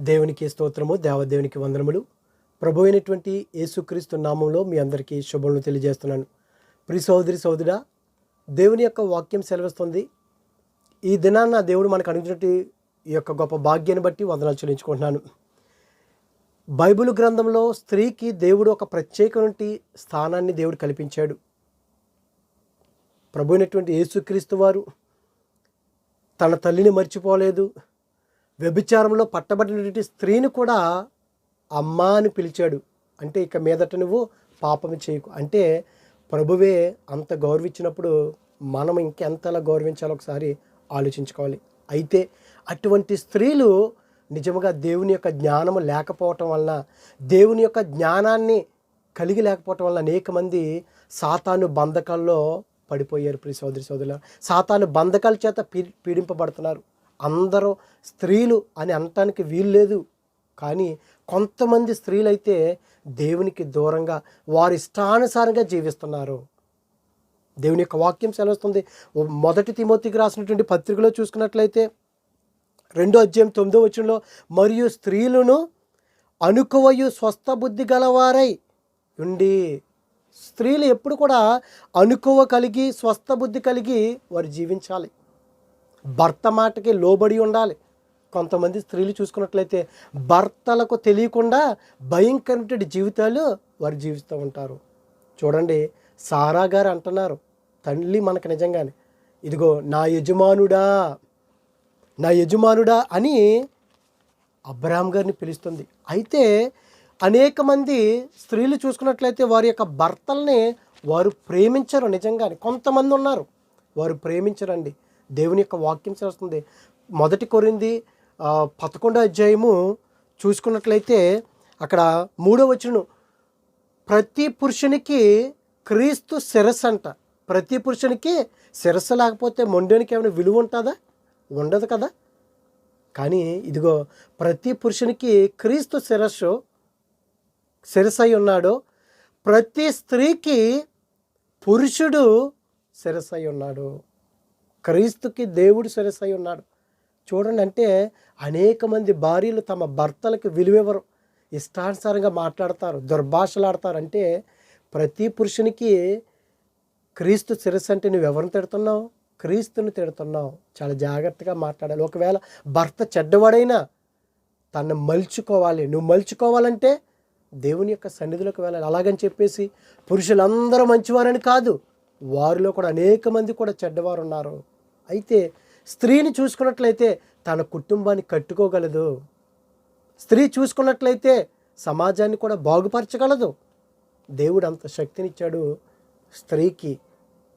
దేవునికి స్తోత్రము దేవదేవునికి వందనములు. ప్రభు అయినటువంటి యేసుక్రీస్తు నామంలో మీ అందరికీ శుభములు తెలియజేస్తున్నాను. ప్రి సోదరి సోదరుడా దేవుని యొక్క వాక్యం సెలవిస్తుంది. ఈ దినాన్న దేవుడు మనకు అనుగ్రహించినట్టు ఈ యొక్క గొప్ప భాగ్యాన్ని బట్టి వందనాలు చెల్లించుకుంటున్నాను. బైబిల్ గ్రంథంలో స్త్రీకి దేవుడు ఒక ప్రత్యేకమైన స్థానాన్ని దేవుడు కల్పించాడు. ప్రభు అయినటువంటి యేసుక్రీస్తు వారు తన తల్లిని మర్చిపోలేదు. వ్యభిచారంలో పట్టబడినటువంటి స్త్రీని కూడా అమ్మ అని పిలిచాడు. అంటే ఇక మీదట నువ్వు పాపం చేయకు. అంటే ప్రభువే అంత గౌరవించినప్పుడు మనం ఇంకెంతలా గౌరవించాలో ఒకసారి ఆలోచించుకోవాలి. అయితే అటువంటి స్త్రీలు నిజముగా దేవుని యొక్క జ్ఞానము లేకపోవటం వలన దేవుని యొక్క జ్ఞానాన్ని కలిగి లేకపోవటం వల్ల అనేక మంది సాతాను బంధకాల్లో పడిపోయారు. ప్రియ సోదరి సోదరుల సాతాను బంధకాల చేత పీ పీడింపబడుతున్నారు. అందరూ స్త్రీలు అని అనటానికి వీలు లేదు. కానీ కొంతమంది స్త్రీలైతే దేవునికి దూరంగా వారి ఇష్టానుసారంగా జీవిస్తున్నారు. దేవుని యొక్క వాక్యం సెలవుస్తుంది. మొదటి తిమోతికి రాసినటువంటి పత్రికలో చూసుకున్నట్లయితే రెండో అధ్యాయం తొమ్మిదో వచనంలో మరియు స్త్రీలను అనుకువయు స్వస్థ బుద్ధి గలవారై ఉండి స్త్రీలు ఎప్పుడు కూడా అనుకువ కలిగి స్వస్థ బుద్ధి కలిగి వారు జీవించాలి. భర్త మాటకి లోబడి ఉండాలి. కొంతమంది స్త్రీలు చూసుకున్నట్లయితే భర్తలకు తెలియకుండా భయంకరమైన జీవితాలు వారు జీవిస్తూ ఉంటారు. చూడండి సారా గారు అంటున్నారు తల్లి మనకు నిజంగానే ఇదిగో నా యజమానుడా నా యజమానుడా అని అబ్రాహం గారిని పిలుస్తుంది. అయితే అనేక మంది స్త్రీలు చూసుకున్నట్లయితే వారి యొక్క భర్తల్ని వారు ప్రేమించరు నిజంగానే. కొంతమంది ఉన్నారు వారు ప్రేమించరండి. దేవుని యొక్క వాక్యం చేస్తుంది. మొదటి కొరింది పదకొండో అధ్యాయము చూసుకున్నట్లయితే అక్కడ మూడో వచనం ప్రతి పురుషునికి క్రీస్తు శిరస్సు అంట. ప్రతి పురుషునికి శిరస్సు లేకపోతే మొండెనికి ఏమైనా విలువ ఉంటుందా? ఉండదు కదా? కానీ ఇదిగో ప్రతి పురుషునికి క్రీస్తు శిరస్సు శిరసై ఉన్నాడు. ప్రతి స్త్రీకి పురుషుడు శిరసై ఉన్నాడు. క్రీస్తుకి దేవుడు శిరసై ఉన్నాడు. చూడండి అంటే అనేక మంది భార్యలు తమ భర్తలకు విలువెవరు ఇష్టానుసారంగా మాట్లాడతారు దుర్భాషలాడతారు అంటే ప్రతి పురుషునికి క్రీస్తు శిరస్సు అంటే నువ్వు ఎవరిని తిడుతున్నావు? క్రీస్తుని తిడుతున్నావు. చాలా జాగ్రత్తగా మాట్లాడాలి. ఒకవేళ భర్త చెడ్డవాడైనా తను మలుచుకోవాలి. నువ్వు మలుచుకోవాలంటే దేవుని యొక్క సన్నిధిలోకి వెళ్ళాలి. అలాగని చెప్పేసి పురుషులందరూ మంచివారని కాదు వారిలో కూడా అనేక మంది కూడా చెడ్డవారు ఉన్నారు అయితే స్త్రీని చూసుకున్నట్లయితే తన కుటుంబాన్ని కట్టుకోగలదు. స్త్రీ చూసుకున్నట్లయితే సమాజాన్ని కూడా బాగుపరచగలదు. దేవుడు అంత శక్తినిచ్చాడు స్త్రీకి.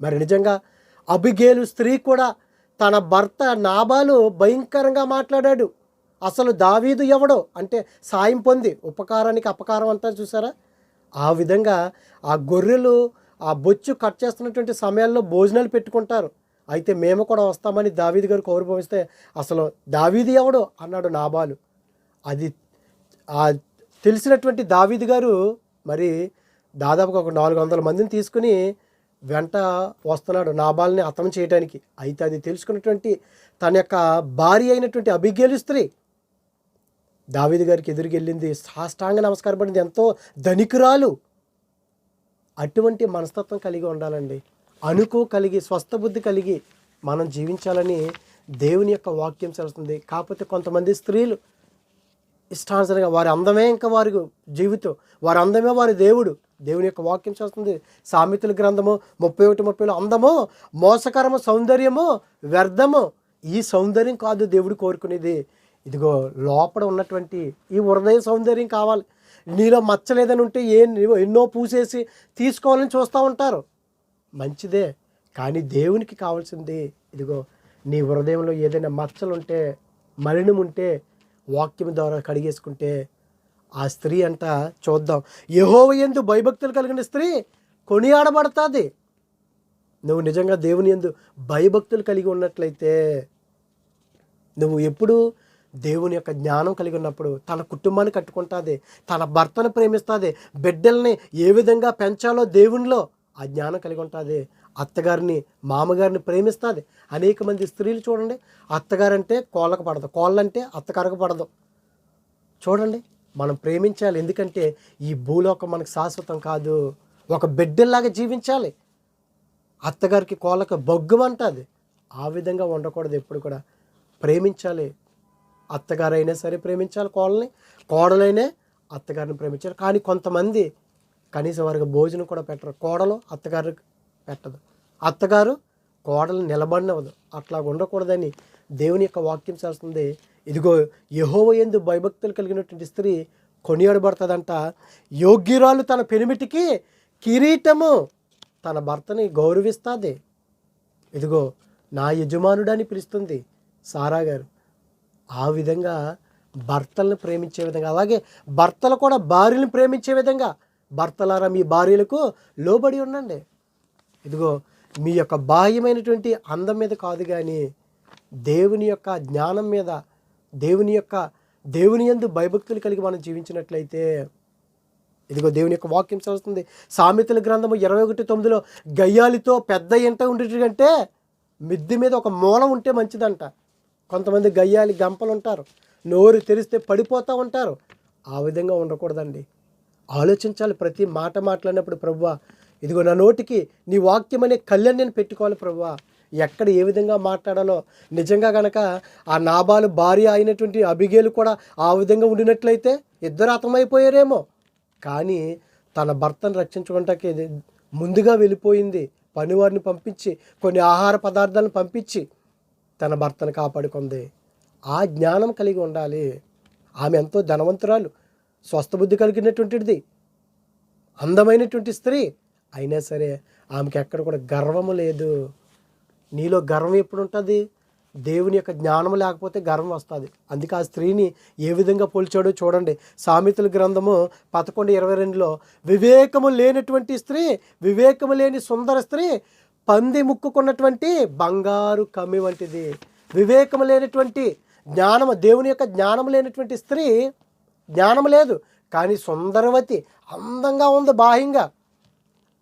మరి నిజంగా అబిగేలు స్త్రీ కూడా తన భర్త నాబాలు భయంకరంగా మాట్లాడాడు. అసలు దావీదు ఎవడో? అంటే సాయం పొంది ఉపకారానికి అపకారం అంతా చూసారా? ఆ విధంగా ఆ గొర్రెలు ఆ బొచ్చు కట్ చేస్తున్నటువంటి సమయాల్లో భోజనాలు పెట్టుకుంటారు. అయితే మేము కూడా వస్తామని దావీదు గారు కౌరు అసలు దావీది ఎవడు? అన్నాడు నాబాలు. అది తెలిసినటువంటి దావీది గారు మరి దాదాపుగా ఒక నాలుగు వందల మందిని తీసుకుని వెంట వస్తున్నాడు నాబాల్ని అతం చేయడానికి అయితే అది తెలుసుకున్నటువంటి తన యొక్క భార్య అయినటువంటి అభిజ్ఞలు స్త్రీ. దావీది గారికి ఎదురుకెళ్ళింది సాష్టాంగ నమస్కారపడింది ఎంతో ధనికురాలు. అటువంటి మనస్తత్వం కలిగి ఉండాలండి. అనుకో కలిగి స్వస్థ బుద్ధి కలిగి మనం జీవించాలని దేవుని యొక్క వాక్యం చేస్తుంది కాకపోతే కొంతమంది స్త్రీలు ఇష్టానుసరంగా వారి అందమే ఇంకా వారి జీవితం వారి అందమే వారి దేవుడు. దేవుని యొక్క వాక్యం చేస్తుంది సామెతల గ్రంథము ముప్పై ఒకటి ముప్పైలో అందము మోసకరము సౌందర్యము వ్యర్థము ఈ సౌందర్యం కాదు దేవుడు కోరుకునేది. ఇదిగో లోపల ఉన్నటువంటి ఈ హృదయ సౌందర్యం కావాలి. నీలో మచ్చలేదని ఉంటే ఏ ఎన్నో పూసేసి తీసుకోవాలని చూస్తూ ఉంటారు. మంచిదే కానీ దేవునికి కావాల్సింది ఇదిగో నీ హృదయంలో ఏదైనా మచ్చలుంటే మలినం ఉంటే వాక్యం ద్వారా కడిగేసుకుంటే ఆ స్త్రీ అంట చూద్దాం. యహోవ ఎందు భయభక్తులు కలిగిన స్త్రీ కొనియాడబడుతుంది. నువ్వు నిజంగా దేవుని ఎందు భయభక్తులు కలిగి ఉన్నట్లయితే నువ్వు ఎప్పుడు దేవుని యొక్క జ్ఞానం కలిగి ఉన్నప్పుడు తన కుటుంబాన్ని కట్టుకుంటుంది తన భర్తను ప్రేమిస్తుంది బిడ్డల్ని ఏ విధంగా పెంచాలో దేవునిలో ఆ జ్ఞానం కలిగి ఉంటుంది. అత్తగారిని మామగారిని ప్రేమిస్తుంది. అనేక మంది స్త్రీలు చూడండి అత్తగారంటే కోళ్ళకు పడదు. కోళ్ళంటే అత్తగారికి పడదు. చూడండి మనం ప్రేమించాలి. ఎందుకంటే ఈ భూలోకం మనకు శాశ్వతం కాదు. ఒక బిడ్డల్లాగా జీవించాలి. అత్తగారికి కోళ్ళకు బొగ్గుమంటుంది ఆ విధంగా ఉండకూడదు ఎప్పుడు కూడా. ప్రేమించాలి. అత్తగారైనా సరే ప్రేమించాలి కోళ్ళని. కోడలైనా అత్తగారిని ప్రేమించాలి. కానీ కొంతమంది కనీసం వారికి భోజనం కూడా పెట్టరు. కోడలు అత్తగారు పెట్టదు. అత్తగారు కోడలు నిలబడినవదు అట్లా ఉండకూడదని దేవుని యొక్క వాక్యం చేస్తుంది. ఇదిగో యహోవ ఎందు భయభక్తులు కలిగినటువంటి స్త్రీ కొనియాడబడుతుందంట యోగ్యురాలు తన పెనిమిటికి కిరీటము తన భర్తని గౌరవిస్తుంది. ఇదిగో నా యజమానుడని పిలుస్తుంది సారా గారు. ఆ విధంగా భర్తలను ప్రేమించే విధంగా అలాగే భర్తలు కూడా భార్యలను ప్రేమించే విధంగా భర్తలారా మీ భార్యలకు లోబడి ఉండండి. ఇదిగో మీ యొక్క బాహ్యమైనటువంటి అందం మీద కాదు కానీ దేవుని యొక్క జ్ఞానం మీద దేవుని యొక్క దేవుని యందు భయభక్తులు కలిగి మనం జీవించినట్లయితే ఇదిగో దేవుని యొక్క వాక్యం చదువుతుంది. సామెతల గ్రంథము ఇరవై ఒకటి తొమ్మిదిలో గయ్యాలితో పెద్ద ఎంట ఉండేటంటే మిద్ది మీద ఒక మూల ఉంటే మంచిదంట. కొంతమంది గయ్యాలి గంపలు ఉంటారు. నోరు తెరిస్తే పడిపోతూ ఉంటారు. ఆ విధంగా ఉండకూడదండి. ఆలోచించాలి ప్రతి మాట మాట్లాడినప్పుడు ప్రవ్వా ఇదిగో నా నోటికి నీ వాక్యం అనే కళ్యాణ్ నేను పెట్టుకోవాలి ప్రవ్వా. ఎక్కడ ఏ విధంగా మాట్లాడాలో నిజంగా గనక ఆ నాబాలు భార్య అయినటువంటి అభిగేలు కూడా ఆ విధంగా ఉండినట్లయితే ఇద్దరు అతమైపోయారేమో కానీ తన భర్తను రక్షించుకుంటాకి ముందుగా వెళ్ళిపోయింది. పనివారిని పంపించి కొన్ని ఆహార పదార్థాలను పంపించి తన భర్తను కాపాడుకుంది. ఆ జ్ఞానం కలిగి ఉండాలి. ఆమె ఎంతో ధనవంతురాలు. స్వస్థబుద్ధి కలిగినటువంటిది అందమైనటువంటి స్త్రీ అయినా సరే ఆమెకి ఎక్కడ కూడా గర్వము లేదు. నీలో గర్వం ఎప్పుడు ఉంటుంది దేవుని యొక్క జ్ఞానం లేకపోతే గర్వం వస్తుంది. అందుకే ఆ స్త్రీని ఏ విధంగా పోల్చాడో చూడండి. సామెతల గ్రంథము పదకొండు ఇరవై రెండులో వివేకము లేనటువంటి స్త్రీ వివేకము లేని సుందర స్త్రీ పంది ముక్కుకున్నటువంటి బంగారు కమ్మి వంటిది. వివేకము లేనటువంటి జ్ఞానము దేవుని యొక్క జ్ఞానం లేనటువంటి స్త్రీ జ్ఞానం లేదు. కానీ సుందరవతి అందంగా ఉంది బాహ్యంగా.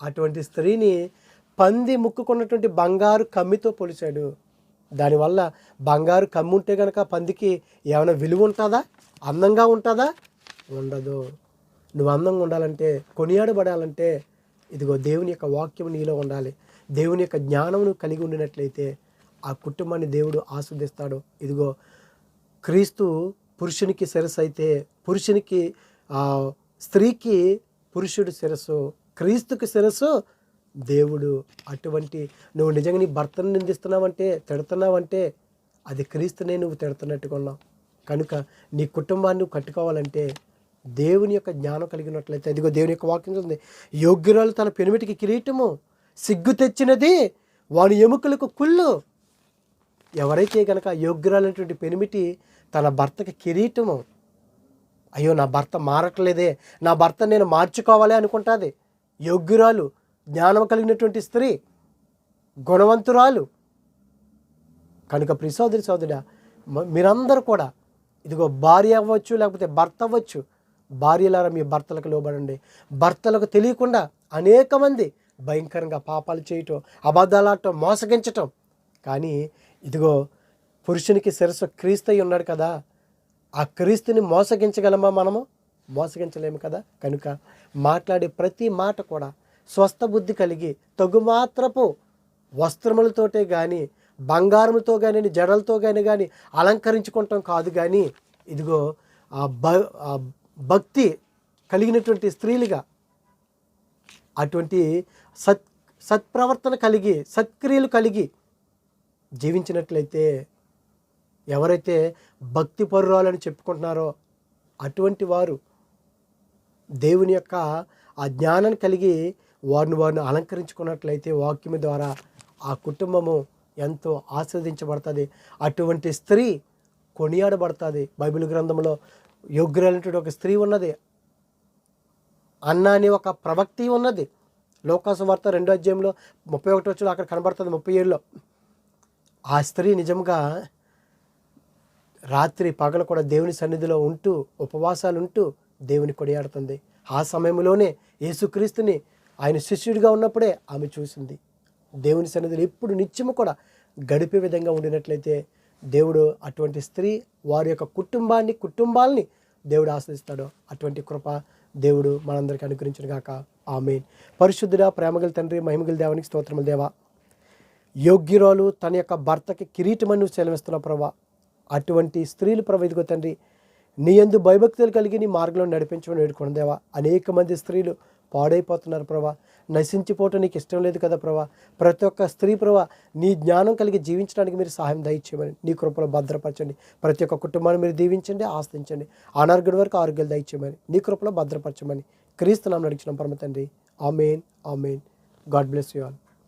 అటువంటి స్త్రీని పంది ముక్కుకున్నటువంటి బంగారు కమ్మితో పొలిచాడు. దానివల్ల బంగారు కమ్మి ఉంటే కనుక పందికి ఏమైనా విలువ ఉంటుందా? అందంగా ఉంటుందా? ఉండదు. నువ్వు అందంగా ఉండాలంటే కొనియాడబడాలంటే ఇదిగో దేవుని యొక్క వాక్యం నీలో ఉండాలి. దేవుని యొక్క జ్ఞానం నువ్వు కలిగి ఉండినట్లయితే ఆ కుటుంబాన్ని దేవుడు ఆస్వాదిస్తాడు. ఇదిగో క్రీస్తు పురుషునికి శిరస్సు అయితే పురుషునికి స్త్రీకి పురుషుడు శిరస్సు క్రీస్తుకి శిరస్సు దేవుడు అటువంటి నువ్వు నిజంగా నీ భర్తను నిందిస్తున్నావంటే తిడుతున్నావంటే అది క్రీస్తునే నువ్వు తిడుతున్నట్టుగా ఉన్నావు. కనుక నీ కుటుంబాన్ని నువ్వు కట్టుకోవాలంటే దేవుని యొక్క జ్ఞానం కలిగినట్లయితే అదిగో దేవుని యొక్క వాక్యం ఉంది యోగ్యురాలు తన పెనుమిటికి కిరీటము సిగ్గు తెచ్చినది వాని ఎముకలకు కుళ్ళు. ఎవరైతే కనుక యోగ్యురాలైనటువంటి పెనిమిటి తన భర్తకి కిరీటము అయ్యో నా భర్త మారట్లేదే. నా భర్త నేను మార్చుకోవాలి అనుకుంటుంది. యోగ్యురాలు జ్ఞానం కలిగినటువంటి స్త్రీ గుణవంతురాలు. కనుక ప్రిసోదరి సోదరుడా మీరందరూ కూడా ఇదిగో భార్య అవ్వచ్చు లేకపోతే భర్త అవ్వచ్చు భార్యలారా మీ భర్తలకు లోబడండి. భర్తలకు తెలియకుండా అనేక మంది భయంకరంగా పాపాలు చేయటం అబద్ధాలాడటం మోసగించటం. కానీ ఇదిగో పురుషునికి శిరస్సు క్రీస్తయి ఉన్నాడు కదా ఆ క్రీస్తుని మోసగించగలమా మనము? మోసగించలేము కదా. కనుక మాట్లాడే ప్రతి మాట కూడా స్వస్థ బుద్ధి కలిగి తగుమాత్రపు వస్త్రములతోటే కానీ బంగారముతో కానీ జడలతో కానీ కానీ అలంకరించుకుంటాం కాదు కానీ ఇదిగో ఆ భ ఆ భక్తి కలిగినటువంటి స్త్రీలుగా అటువంటి సత్ సత్ప్రవర్తన కలిగి సత్క్రియలు కలిగి జీవించినట్లయితే ఎవరైతే భక్తి పరురాలని చెప్పుకుంటున్నారో అటువంటి వారు దేవుని యొక్క ఆ జ్ఞానాన్ని కలిగి వారిని వారిని అలంకరించుకున్నట్లయితే వాక్యము ద్వారా ఆ కుటుంబము ఎంతో ఆస్వాదించబడుతుంది. అటువంటి స్త్రీ కొనియాడబడుతుంది. బైబిల్ గ్రంథంలో యోగ్యులైనటువంటి ఒక స్త్రీ ఉన్నది. అన్న అనే ఒక ప్రవక్తి ఉన్నది. లోకాసు వార్త రెండో అధ్యాయంలో ముప్పై ఒకటి వచ్చిన అక్కడ కనబడుతుంది ముప్పై ఏడులో. ఆ స్త్రీ నిజంగా రాత్రి పగలు కూడా దేవుని సన్నిధిలో ఉంటూ ఉపవాసాలు ఉంటూ దేవుని కొనియాడుతుంది. ఆ సమయంలోనే యేసుక్రీస్తుని ఆయన శిష్యుడిగా ఉన్నప్పుడే ఆమె చూసింది. దేవుని సన్నిధిలో ఎప్పుడు నిత్యము కూడా గడిపే విధంగా ఉండినట్లయితే దేవుడు అటువంటి స్త్రీ వారి యొక్క కుటుంబాన్ని కుటుంబాల్ని దేవుడు ఆశ్రయిస్తాడో. అటువంటి కృప దేవుడు మనందరికీ అనుగ్రహించిన గాక. ఆమె పరిశుద్ధుడా ప్రేమగల తండ్రి మహిమగల దేవానికి స్తోత్రముల దేవా. యోగ్యురాలు తన యొక్క భర్తకి కిరీటమని నువ్వు సెలవిస్తున్నావు ప్రభా. అటువంటి స్త్రీలు ప్రభా తండ్రి నీ ఎందు భయభక్తులు కలిగి నీ మార్గంలో నడిపించమని వేడుకోండి దేవా అనేక మంది స్త్రీలు పాడైపోతున్నారు ప్రభా. నశించిపోవటం నీకు ఇష్టం లేదు కదా ప్రభా. ప్రతి ఒక్క స్త్రీ ప్రభా నీ జ్ఞానం కలిగి జీవించడానికి మీరు సహాయం దయచేయమని నీ కృపలో భద్రపరచండి. ప్రతి ఒక్క కుటుంబాన్ని మీరు దీవించండి ఆస్తించండి అనార్గుడి వరకు ఆరోగ్యాలు దయచేయమని నీ కృపలో భద్రపరచమని క్రీస్తు నామం నడిచిన పరమ తండ్రి. Amen amen. God bless you all.